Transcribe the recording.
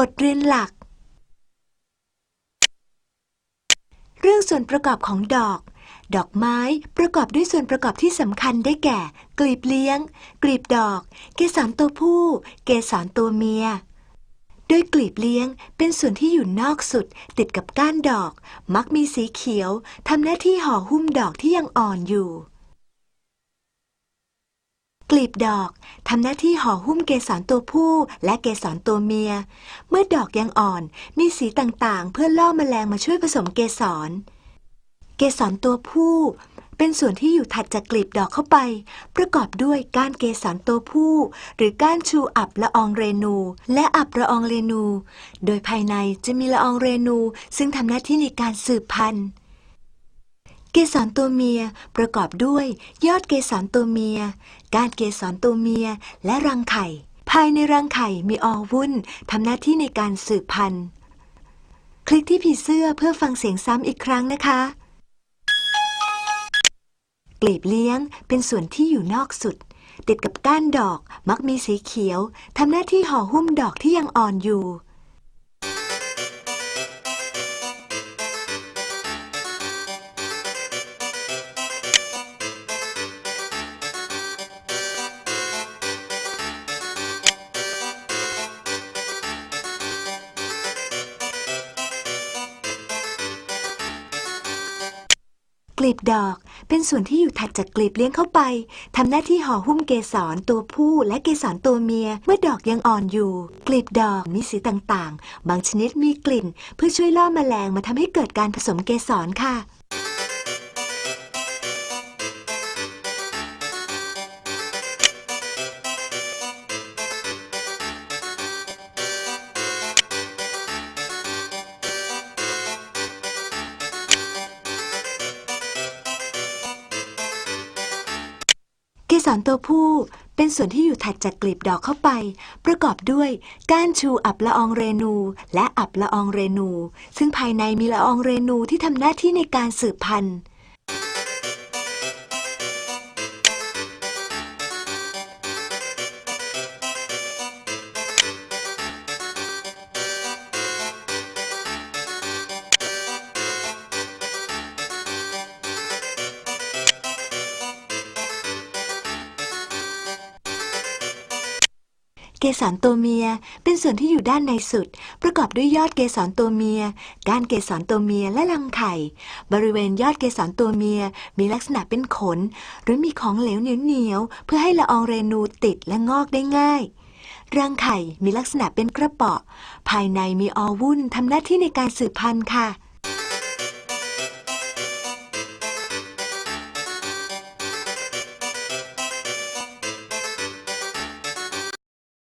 บทเรียนหลัก เรื่องส่วนประกอบของดอก ดอกไม้ประกอบด้วยส่วนประกอบที่สำคัญได้แก่ กลีบเลี้ยง กลีบดอก เกสรตัวผู้ เกสรตัวเมีย โดยกลีบเลี้ยงเป็นส่วนที่อยู่นอกสุดติดกับก้านดอก มักมีสีเขียวทำหน้าที่ห่อหุ้มดอกที่ยังอ่อนอยู่ บดอกทำหน้าที่ห่อหุ้มเกสรตัวผู้และเกสรตัวเมีย เมื่อดอกยังอ่อนมีสีต่างๆ เพื่อล่อแมลงมาช่วยผสมเกสร เกสรตัวผู้ เป็นส่วนที่อยู่ถัดจากกลีบดอกเข้าไป ประกอบด้วยก้านเกสรตัวผู้ หรือก้านชูอับละอองเรนู และอับละอองเรนู โดยภายในจะมีละอองเรนู ซึ่งทำหน้าที่ในการสืบพันธุ์ เกสรตัวเมียประกอบด้วย ยอดเกสรตัวเมีย ก้านเกสรตัวเมีย และรังไข่ ภายในรังไข่มีออวุ่นทำหน้าที่ในการสืบพันธุ์ คลิกที่ผีเสื้อเพื่อฟังเสียงซ้ำอีกครั้งนะคะ กลีบเลี้ยงเป็นส่วนที่อยู่นอกสุด ติดกับก้านดอกมักมีสีเขียวทำหน้าที่ห่อหุ้มดอกที่ยังอ่อนอยู่ ลีบดอก เป็นส่วนที่อยู่ถัดจากกลีบเลี้ยงเข้าไปทำหน้าที่ห่อหุ้มเกสรตัวผู้และเกสรตัวเมีย เมื่อดอกยังอ่อนอยู่ กลีบดอกมีสีต่างๆ บางชนิดมีกลิ่น เพื่อช่วยล่อแมลงมาทำให้เกิดการผสมเกสรค่ะ สรตัวผู้เป็นส่วนที่อยู่ถัดจากกลีบดอกเข้าไป ประกอบด้วยก้านชูอับละอองเรนู และอับละอองเรนู ซึ่งภายในมีละอองเรนูที่ทำหน้าที่ในการสืบพันธุ์ เกสรตัวเมีย เป็นส่วนที่อยู่ด้านในสุด ประกอบด้วยยอดเกสรตัวเมีย ก้านเกสรตัวเมียและรังไข่ บริเวณยอดเกสรตัวเมีย มีลักษณะเป็นขน หรือมีของเหลวเหนียวๆเพื่อให้ละอองเรนูติดและงอกได้ง่ายรังไข่มีลักษณะเป็นกระเป๋อภายในมีออวุ่นทำหน้าที่ในการสืบพันธุ์ค่ะ